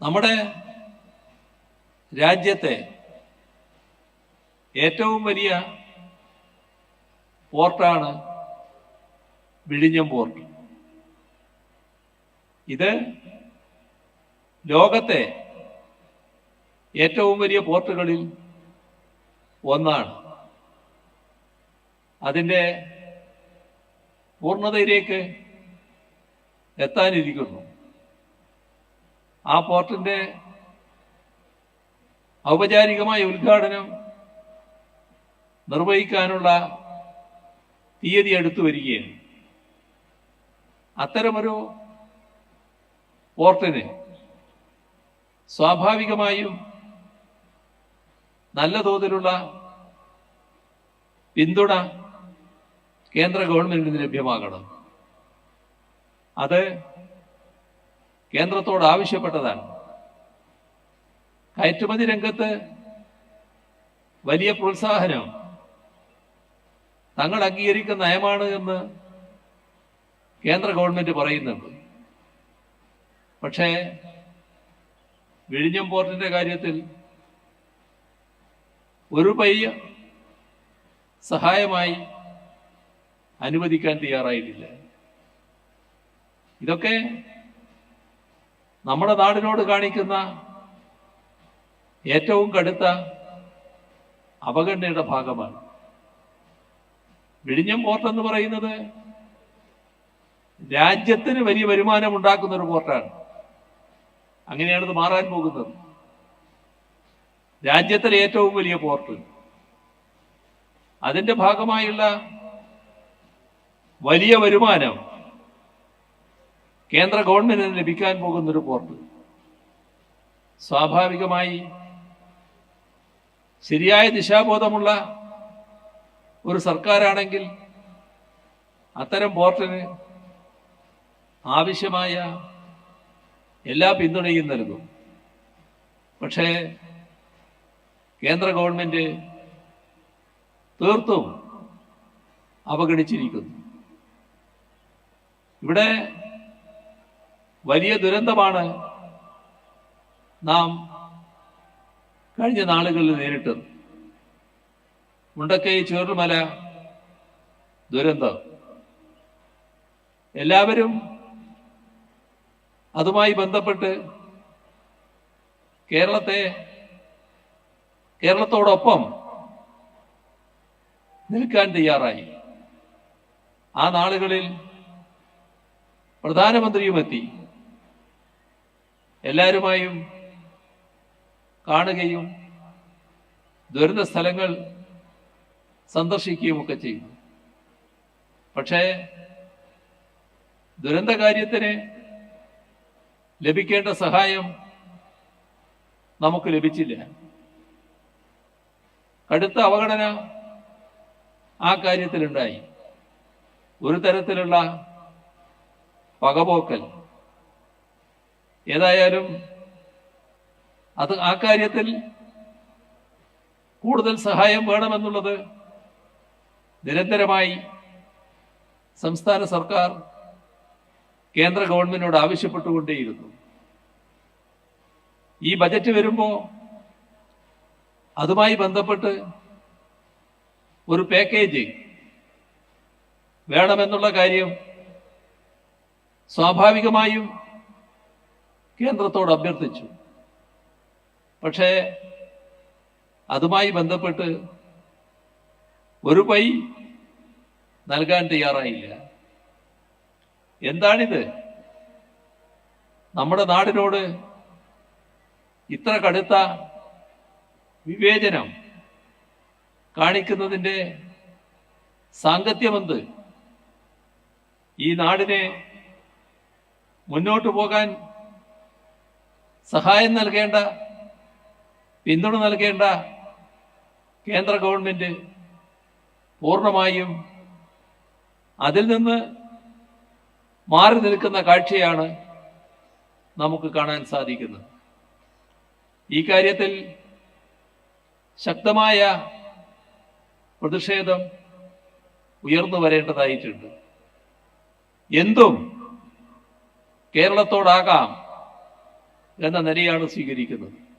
നമ്മുടെ രാജ്യത്തെ ഏറ്റവും വലിയ പോർട്ടാണ് വിഴിഞ്ഞം പോർട്ട് ഇത് ലോകത്തെ ഏറ്റവും വലിയ പോർട്ടുകളിൽ ഒന്നാണ്. അതിന്റെ പൂർണതയിലേക്ക് എത്താനിരിക്കുന്നു. ആ പോർട്ടിന്റെ ഔപചാരികമായ ഉദ്ഘാടനം നിർവഹിക്കാനുള്ള തീയതി അടുത്തു വരികയാണ്. അത്തരമൊരു പോർട്ടിന് സ്വാഭാവികമായും നല്ല തോതിലുള്ള പിന്തുണ കേന്ദ്ര ഗവൺമെന്റിന് ലഭ്യമാകണം. അത് കേന്ദ്രത്തോട് ആവശ്യപ്പെട്ടതാണ്. കയറ്റുമതി രംഗത്ത് വലിയ പ്രോത്സാഹനം. തങ്ങൾ അംഗീകരിക്കുന്ന നയമാണ് എന്ന് കേന്ദ്ര ഗവൺമെന്റ് പറയുന്നുണ്ട്. പക്ഷേ വിഴിഞ്ഞം പോർട്ടിന്റെ കാര്യത്തിൽ ഒരു പയ്യ സഹായമായി അനുവദിക്കാൻ തയ്യാറായിട്ടില്ല. ഇതൊക്കെ നമ്മുടെ നാടിനോട് കാണിക്കുന്ന ഏറ്റവും കടുത്ത അവഗണനയുടെ ഭാഗമാണ്. വിഴിഞ്ഞം പോർട്ട് എന്ന് പറയുന്നത് രാജ്യത്തിന് വലിയ വരുമാനം ഉണ്ടാക്കുന്ന ഒരു പോർട്ടാണ്. അങ്ങനെയാണ് ഇത് മാറാൻ പോകുന്നത്. രാജ്യത്തിലെ ഏറ്റവും വലിയ പോർട്ട്. അതിന്റെ ഭാഗമായുള്ള വലിയ വരുമാനം കേന്ദ്ര ഗവൺമെന്റിന് ലഭിക്കാൻ പോകുന്ന ഒരു പോർട്ട്. സ്വാഭാവികമായി ശരിയായ ദിശാബോധമുള്ള ഒരു സർക്കാരാണെങ്കിൽ അത്തരം പോർട്ടിന് ആവശ്യമായ എല്ലാ പിന്തുണയും നൽകും. പക്ഷേ കേന്ദ്ര ഗവൺമെന്റ് തീർത്തും അവഗണിച്ചിരിക്കുന്നു. ഇവിടെ വലിയ ദുരന്തമാണ് നാം കഴിഞ്ഞ നാളുകളിൽ നേരിട്ടത്. മുണ്ടക്കൈ ചേറുമല ദുരന്തം. എല്ലാവരും അതുമായി ബന്ധപ്പെട്ട് കേരളത്തെ കേരളത്തോടൊപ്പം നിൽക്കാൻ തയ്യാറായി. ആ നാളുകളിൽ പ്രധാനമന്ത്രിയും എത്തി എല്ലാവരുമായും കാണുകയും ദുരന്ത സ്ഥലങ്ങൾ സന്ദർശിക്കുകയും ഒക്കെ ചെയ്യുന്നു. പക്ഷേ ദുരന്ത കാര്യത്തിന് ലഭിക്കേണ്ട സഹായം നമുക്ക് ലഭിച്ചില്ല. കടുത്ത അവഗണന ആ കാര്യത്തിലുണ്ടായി. ഒരു തരത്തിലുള്ള പകപോക്കൽ ഏതായാലും അത് ആ കാര്യത്തിൽ കൂടുതൽ സഹായം വേണമെന്നുള്ളത് നിരന്തരമായി സംസ്ഥാന സർക്കാർ കേന്ദ്ര ഗവൺമെന്റിനോട് ആവശ്യപ്പെട്ടുകൊണ്ടേയിരുന്നു. ഈ ബജറ്റ് വരുമ്പോൾ അതുമായി ബന്ധപ്പെട്ട് ഒരു പാക്കേജ് വേണമെന്നുള്ള കാര്യം സ്വാഭാവികമായും കേന്ദ്രത്തോട് അഭ്യർത്ഥിച്ചു. പക്ഷേ അതുമായി ബന്ധപ്പെട്ട് ഒരു പൈ നൽകാൻ തയ്യാറായില്ല. എന്താണിത്? നമ്മുടെ നാടിനോട് ഇത്ര കടുത്ത വിവേചനം കാണിക്കുന്നതിന്റെ സാങ്കത്യമെന്ത്? ഈ നാടിനെ മുന്നോട്ട് പോകാൻ സഹായം നൽകേണ്ട പിന്തുണ നൽകേണ്ട കേന്ദ്ര ഗവൺമെന്റ് പൂർണമായും അതിൽ നിന്ന് മാറി നിൽക്കുന്ന കാഴ്ചയാണ് നമുക്ക് കാണാൻ സാധിക്കുന്നത്. ഈ കാര്യത്തിൽ ശക്തമായ പ്രതിഷേധം ഉയർന്നു വരേണ്ടതായിട്ടുണ്ട്. എന്തും കേരളത്തോടാകാം. എന്ന നിലയാണ് സ്വീകരിക്കുന്നത്.